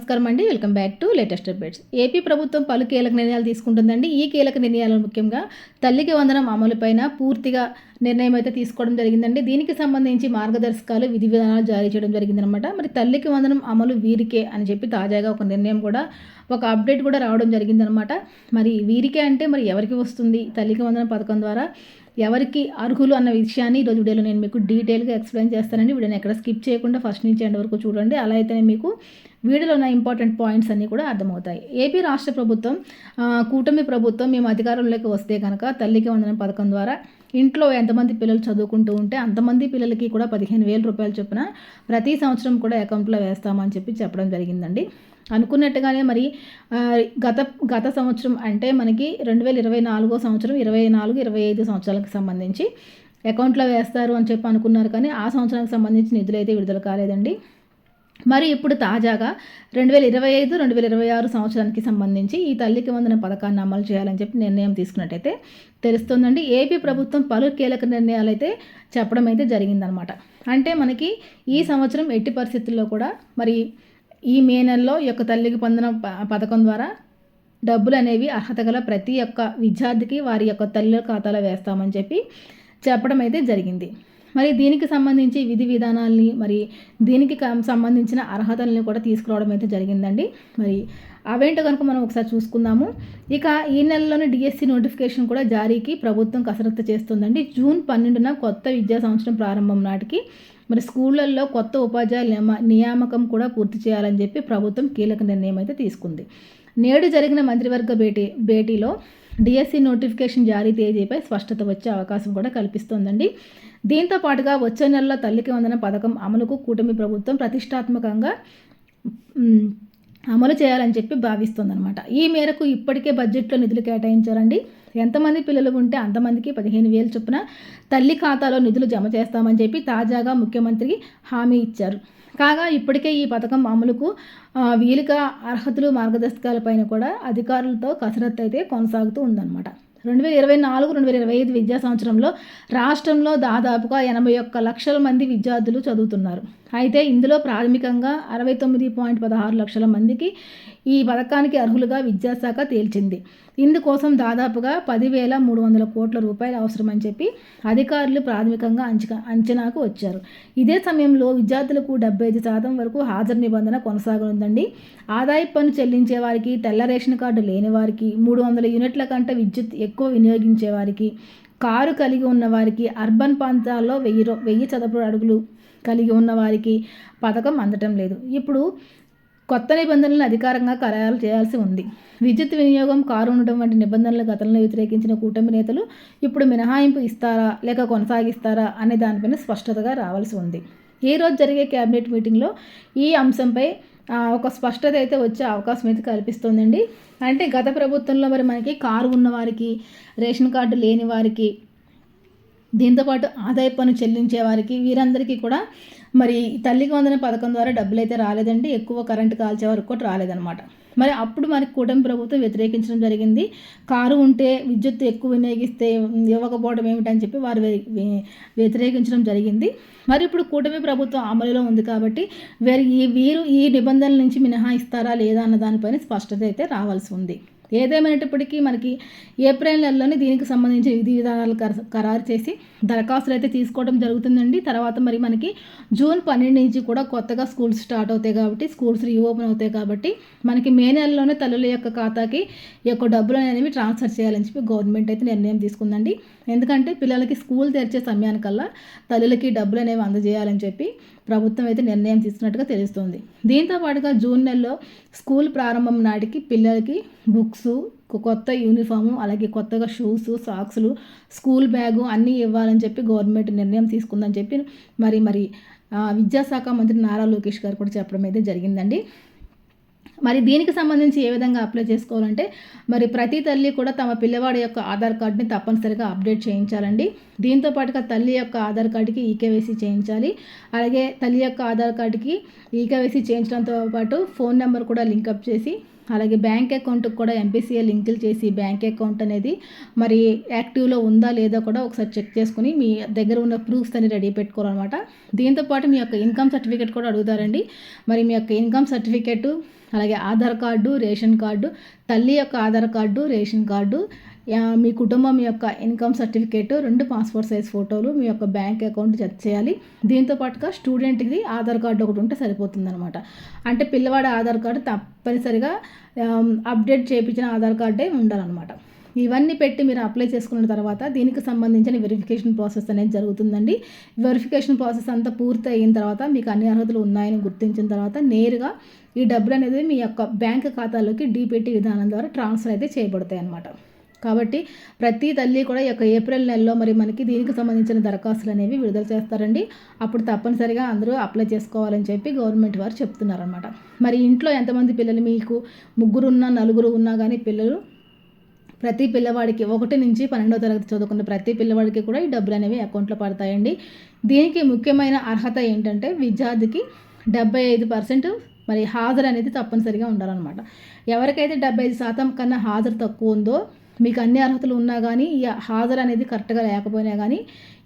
నమస్కారం అండి. Welcome back to latest updates. AP ప్రభుత్వం పలు కీలక నిర్ణయాలు తీసుకుంటుందండి. ఈ కీలక నిర్ణయాలను ముఖ్యంగా తల్లికి వందనం అమలుపైన పూర్తిగా నిర్ణయం అయితే తీసుకోవడం జరిగిందండి. దీనికి సంబంధించి మార్గదర్శకాలు విధి విధానాలు జారీ చేయడం జరిగిందనమాట మరి తల్లికి వందనం అమలు వీరికే అని చెప్పి తాజాగా ఒక నిర్ణయం కూడా ఒక అప్డేట్ కూడా రావడం జరిగిందనమాట మరి వీరికే అంటే మరి ఎవరికి వస్తుంది? తల్లికి వందనం పథకం ద్వారా ఎవరికి అర్హులు అన్న విషయాన్ని ఈరోజు వీడియోలో నేను మీకు డీటెయిల్గా ఎక్స్ప్లెయిన్ చేస్తానండి. వీడియోని ఎక్కడ స్కిప్ చేయకుండా ఫస్ట్ నుంచి ఎండ్ వరకు చూడండి. అలా అయితేనే మీకు వీడియోలో ఉన్న ఇంపార్టెంట్ పాయింట్స్ అన్నీ కూడా అర్థమవుతాయి. ఏపీ రాష్ట్ర ప్రభుత్వం కూటమి ప్రభుత్వం మేము అధికారంలోకి వస్తే కనుక తల్లికి వందనం పథకం ద్వారా ఇంట్లో ఎంతమంది పిల్లలు చదువుకుంటూ ఉంటే అంతమంది పిల్లలకి కూడా పదిహేను వేల రూపాయలు చొప్పున ప్రతి సంవత్సరం కూడా అకౌంట్లో వేస్తామని చెప్పి చెప్పడం జరిగిందండి. అనుకున్నట్టుగానే మరి గత గత సంవత్సరం అంటే మనకి రెండు వేల ఇరవై నాలుగో సంవత్సరం ఇరవై నాలుగు ఇరవై ఐదు సంవత్సరాలకు సంబంధించి అకౌంట్లో వేస్తారు అని చెప్పి అనుకున్నారు కానీ ఆ సంవత్సరానికి సంబంధించి నిధులు అయితే విడుదల కాలేదండి. మరి ఇప్పుడు తాజాగా రెండు వేల ఇరవై ఐదు రెండు వేల ఇరవై ఆరు సంవత్సరానికి సంబంధించి ఈ తల్లికి వందన పథకాన్ని అమలు చేయాలని చెప్పి నిర్ణయం తీసుకున్నట్టయితే తెలుస్తుందండి. ఏపీ ప్రభుత్వం పలు కీలక నిర్ణయాలు అయితే చెప్పడం అయితే జరిగిందనమాట. అంటే మనకి ఈ సంవత్సరం ఎట్టి పరిస్థితుల్లో కూడా మరి ఈ మే నెలలో ఈ యొక్క తల్లికి పొందిన పథకం ద్వారా డబ్బులు అనేవి అర్హత గల ప్రతి ఒక్క విద్యార్థికి వారి యొక్క తల్లి ఖాతాలో వేస్తామని చెప్పి చెప్పడం అయితే జరిగింది. మరి దీనికి సంబంధించి విధి విధానాల్ని మరి దీనికి సంబంధించిన అర్హతల్ని కూడా తీసుకురావడం అయితే జరిగిందండి. మరి అవేంటో కనుక మనం ఒకసారి చూసుకుందాము. ఇక ఈ నెలలోని డిఎస్సి నోటిఫికేషన్ కూడా జారీకి ప్రభుత్వం కసరత్తు చేస్తుందండి. జూన్ పన్నెండున కొత్త విద్యా సంవత్సరం ప్రారంభం నాటికి మరి స్కూళ్ళల్లో కొత్త ఉపాధ్యాయుల నియామకం కూడా పూర్తి చేయాలని చెప్పి ప్రభుత్వం కీలక నిర్ణయం అయితే తీసుకుంది. నేడు జరిగిన మంత్రివర్గ భేటీ భేటీలో డిఎస్సి నోటిఫికేషన్ జారీ తేదీపై స్పష్టత వచ్చే అవకాశం కూడా కల్పిస్తోందండి. దీంతో పాటుగా వచ్చే నెలలో తల్లికి వందన పథకం అమలుకు కూటమి ప్రభుత్వం ప్రతిష్టాత్మకంగా అమలు చేయాలని చెప్పి భావిస్తుందన్నమాట. ఈ మేరకు ఇప్పటికే బడ్జెట్లో నిధులు కేటాయించారండి. ఎంతమంది పిల్లలు ఉంటే అంతమందికి పదిహేను వేలు చొప్పున తల్లి ఖాతాలో నిధులు జమ చేస్తామని చెప్పి తాజాగా ముఖ్యమంత్రి హామీ ఇచ్చారు. కాగా ఇప్పటికే ఈ పథకం అమలుకు వీలుగా అర్హతలు మార్గదర్శకాలపైన కూడా అధికారులతో కసరత్తు అయితే కొనసాగుతూ ఉందన్నమాట. రెండు వేల ఇరవై నాలుగు రెండు వేల ఇరవై ఐదు విద్యా సంవత్సరంలో రాష్ట్రంలో దాదాపుగా ఎనభై ఒక్క లక్షల మంది విద్యార్థులు చదువుతున్నారు. అయితే ఇందులో ప్రాథమికంగా అరవై తొమ్మిది పాయింట్ పదహారు లక్షల మందికి ఈ పథకానికి అర్హులుగా విద్యాశాఖ తేల్చింది. ఇందుకోసం దాదాపుగా పదివేల మూడు వందల కోట్ల రూపాయలు అవసరమని చెప్పి అధికారులు ప్రాథమికంగా అంచనా అంచనాకు వచ్చారు. ఇదే సమయంలో విద్యార్థులకు డెబ్బై ఐదు శాతం వరకు హాజరు నిబంధన కొనసాగనుందండి. ఆదాయపు పన్ను చెల్లించే వారికి తెల్ల రేషన్ కార్డు లేని వారికి మూడు వందల యూనిట్ల కంటే విద్యుత్ ఎక్కువ వినియోగించే వారికి కారు కలిగి ఉన్న వారికి అర్బన్ ప్రాంతాల్లో వెయ్యి వెయ్యి చదరపు అడుగులు కలిగి ఉన్న వారికి పథకం అందటం లేదు. ఇప్పుడు కొత్త నిబంధనలను అధికారంగా ఖరారు చేయాల్సి ఉంది. విద్యుత్ వినియోగం కారు ఉండటం వంటి నిబంధనలు గతంలో వ్యతిరేకించిన కూటమి నేతలు ఇప్పుడు మినహాయింపు ఇస్తారా లేక కొనసాగిస్తారా అనే దానిపైన స్పష్టతగా రావాల్సి ఉంది. ఈ రోజు జరిగే కేబినెట్ మీటింగ్లో ఈ అంశంపై ఒక స్పష్టత అయితే వచ్చే అవకాశం అయితే కల్పిస్తుందండి. అంటే గత ప్రభుత్వంలో మరి మనకి కారు ఉన్న వారికి రేషన్ కార్డు లేని వారికి దీంతోపాటు ఆదాయ పన్ను చెల్లించే వారికి వీరందరికీ కూడా మరి తల్లికి వందన పథకం ద్వారా డబ్బులు అయితే రాలేదండి. ఎక్కువ కరెంటు కాల్చే వరకు కూడా రాలేదనమాట మరి అప్పుడు మనకి కూటమి ప్రభుత్వం వ్యతిరేకించడం జరిగింది. కారు ఉంటే విద్యుత్ ఎక్కువ వినియోగిస్తే ఇవ్వకపోవడం ఏమిటని చెప్పి వారు వ్యతిరేకించడం జరిగింది. మరి ఇప్పుడు కూటమి ప్రభుత్వం అమలులో ఉంది కాబట్టి వీరు ఈ వీరు ఈ నిబంధనల నుంచి మినహాయిస్తారా లేదా అన్న దానిపైన స్పష్టత అయితే రావాల్సి ఉంది. ఏదేమైనప్పటికీ మనకి ఏప్రిల్ నెలలోనే దీనికి సంబంధించి విధి విధానాలు ఖరారు చేసి దరఖాస్తులు అయితే తీసుకోవడం జరుగుతుందండి. తర్వాత మరి మనకి జూన్ పన్నెండు నుంచి కూడా కొత్తగా స్కూల్స్ స్టార్ట్ అవుతాయి కాబట్టి స్కూల్స్ రీఓపెన్ అవుతాయి కాబట్టి మనకి మే నెలలోనే తల్లుల యొక్క ఖాతాకి ఈ యొక్క డబ్బులు అనేవి ట్రాన్స్ఫర్ చేయాలని చెప్పి గవర్నమెంట్ అయితే నిర్ణయం తీసుకుందండి. ఎందుకంటే పిల్లలకి స్కూల్ తెరిచే సమయానికల్లా తల్లులకి డబ్బులు అనేవి అందజేయాలని చెప్పి ప్రభుత్వం అయితే నిర్ణయం తీసుకున్నట్టుగా తెలుస్తుంది. దీంతో పాటుగా జూన్ నెలలో స్కూల్ ప్రారంభం నాటికి పిల్లలకి బుక్స్ కొత్త యూనిఫాము అలాగే కొత్తగా షూస్ సాక్స్లు స్కూల్ బ్యాగు అన్నీ ఇవ్వాలని చెప్పి గవర్నమెంట్ నిర్ణయం తీసుకుందని చెప్పి మరి మరి విద్యాశాఖ మంత్రి నారా లోకేష్ గారు కూడా చెప్పడం అయితే జరిగిందండి. మరి దీనికి సంబంధించి ఏ విధంగా అప్లై చేసుకోవాలంటే మరి ప్రతి తల్లి కూడా తమ పిల్లవాడి యొక్క ఆధార్ కార్డుని తప్పనిసరిగా అప్డేట్ చేయించాలండి. దీంతో పాటుగా తల్లి యొక్క ఆధార్ కార్డుకి ఈకేవైసీ చేయించాలి. అలాగే తల్లి యొక్క ఆధార్ కార్డుకి ఈకేవైసీ చేయించడంతో పాటు ఫోన్ నెంబర్ కూడా లింకప్ చేసి అలాగే బ్యాంక్ అకౌంట్కి కూడా ఎంపీసీఏ లింకులు చేసి బ్యాంక్ అకౌంట్ అనేది మరి యాక్టివ్లో ఉందా లేదా కూడా ఒకసారి చెక్ చేసుకుని మీ దగ్గర ఉన్న ప్రూఫ్స్ అన్ని రెడీ పెట్టుకోవాలన్నమాట. దీంతోపాటు మీ యొక్క ఇన్కమ్ సర్టిఫికేట్ కూడా అడుగుతారండి. మరి మీ యొక్క ఇన్కమ్ సర్టిఫికేట్ అలాగే ఆధార్ కార్డు రేషన్ కార్డు తల్లి యొక్క ఆధార్ కార్డు రేషన్ కార్డు మీ కుటుంబం యొక్క ఇన్కమ్ సర్టిఫికేట్ రెండు పాస్పోర్ట్ సైజ్ ఫోటోలు మీ యొక్క బ్యాంక్ అకౌంట్ జత చేయాలి. దీంతో పాటుగా స్టూడెంట్కి ఆధార్ కార్డు ఒకటి ఉంటే సరిపోతుందనమాట అంటే పిల్లవాడి ఆధార్ కార్డు తప్పనిసరిగా అప్డేట్ చేయించిన ఆధార్ కార్డే ఉండాలన్నమాట. ఇవన్నీ పెట్టి మీరు అప్లై చేసుకున్న తర్వాత దీనికి సంబంధించిన వెరిఫికేషన్ ప్రాసెస్ అనేది జరుగుతుందండి. వెరిఫికేషన్ ప్రాసెస్ అంతా పూర్తి అయిన తర్వాత మీకు అన్ని అర్హతలు ఉన్నాయని గుర్తించిన తర్వాత నేరుగా ఈ డబ్బులు అనేది మీ యొక్క బ్యాంక్ ఖాతాలోకి డీపీటీ విధానం ద్వారా ట్రాన్స్ఫర్ అయితే చేయబడతాయి అన్నమాట కాబట్టి ప్రతి తల్లి కూడా ఈ యొక్క ఏప్రిల్ నెలలో మరి మనకి దీనికి సంబంధించిన దరఖాస్తులు అనేవి విడుదల చేస్తారండి. అప్పుడు తప్పనిసరిగా అందరూ అప్లై చేసుకోవాలని చెప్పి గవర్నమెంట్ వారు చెప్తున్నారనమాట మరి ఇంట్లో ఎంతమంది పిల్లలు? మీకు ముగ్గురు ఉన్నా నలుగురు ఉన్నా కానీ పిల్లలు ప్రతి పిల్లవాడికి ఒకటి నుంచి పన్నెండో తరగతి చదువుకున్న ప్రతి పిల్లవాడికి కూడా ఈ డబ్బులు అనేవి అకౌంట్లో పడతాయండి. దీనికి ముఖ్యమైన అర్హత ఏంటంటే విద్యార్థికి డెబ్బై ఐదు పర్సెంట్ మరి హాజరు అనేది తప్పనిసరిగా ఉండాలన్నమాట. ఎవరికైతే డెబ్బై ఐదు శాతం కన్నా హాజరు తక్కువ ఉందో మీకు అన్ని అర్హతలు ఉన్నా కానీ ఈ హాజరు అనేది కరెక్ట్గా లేకపోయినా కానీ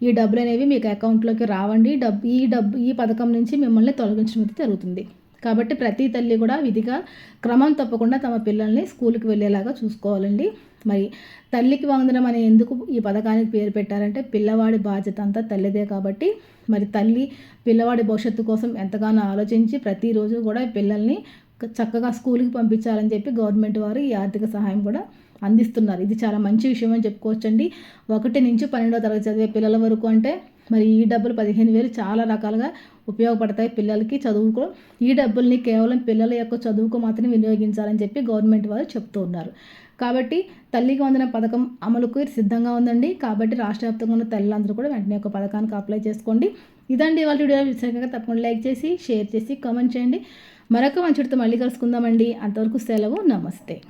ఈ డబ్బులు అనేవి మీకు అకౌంట్లోకి రావండి. డబ్బు ఈ డబ్బు ఈ పథకం నుంచి మిమ్మల్ని తొలగించడం జరుగుతుంది. కాబట్టి ప్రతి తల్లి కూడా విధిగా క్రమం తప్పకుండా తమ పిల్లల్ని స్కూల్కి వెళ్ళేలాగా చూసుకోవాలండి. మరి తల్లికి వందనం అనే ఎందుకు ఈ పథకానికి పేరు పెట్టారంటే పిల్లవాడి బాధ్యత అంతా తల్లిదే కాబట్టి మరి తల్లి పిల్లవాడి భవిష్యత్తు కోసం ఎంతగానో ఆలోచించి ప్రతిరోజు కూడా పిల్లల్ని చక్కగా స్కూల్కి పంపించాలని చెప్పి గవర్నమెంట్ వారు ఈ ఆర్థిక సహాయం కూడా అందిస్తున్నారు. ఇది చాలా మంచి విషయం అని చెప్పుకోవచ్చండి. ఒకటి నుంచి పన్నెండో తరగతి చదివే పిల్లల వరకు అంటే మరి ఈ డబ్బులు పదిహేను వేలు చాలా రకాలుగా ఉపయోగపడతాయి పిల్లలకి చదువుకు ఈ డబ్బుల్ని కేవలం పిల్లల యొక్క చదువుకు మాత్రమే వినియోగించాలని చెప్పి గవర్నమెంట్ వారు చెప్తూ ఉన్నారు. కాబట్టి తల్లికి వందన పథకం అమలుకు సిద్ధంగా ఉందండి. కాబట్టి రాష్ట్ర వ్యాప్తంగా ఉన్న తల్లులందరూ కూడా వెంటనే ఒక పథకానికి అప్లై చేసుకోండి. ఇదండి వాళ్ళ వీడియో. విషయంగా తప్పకుండా లైక్ చేసి షేర్ చేసి కామెంట్ చేయండి. మరొక మంచితో మళ్ళీ కలుసుకుందామండి. అంతవరకు సెలవు నమస్తే.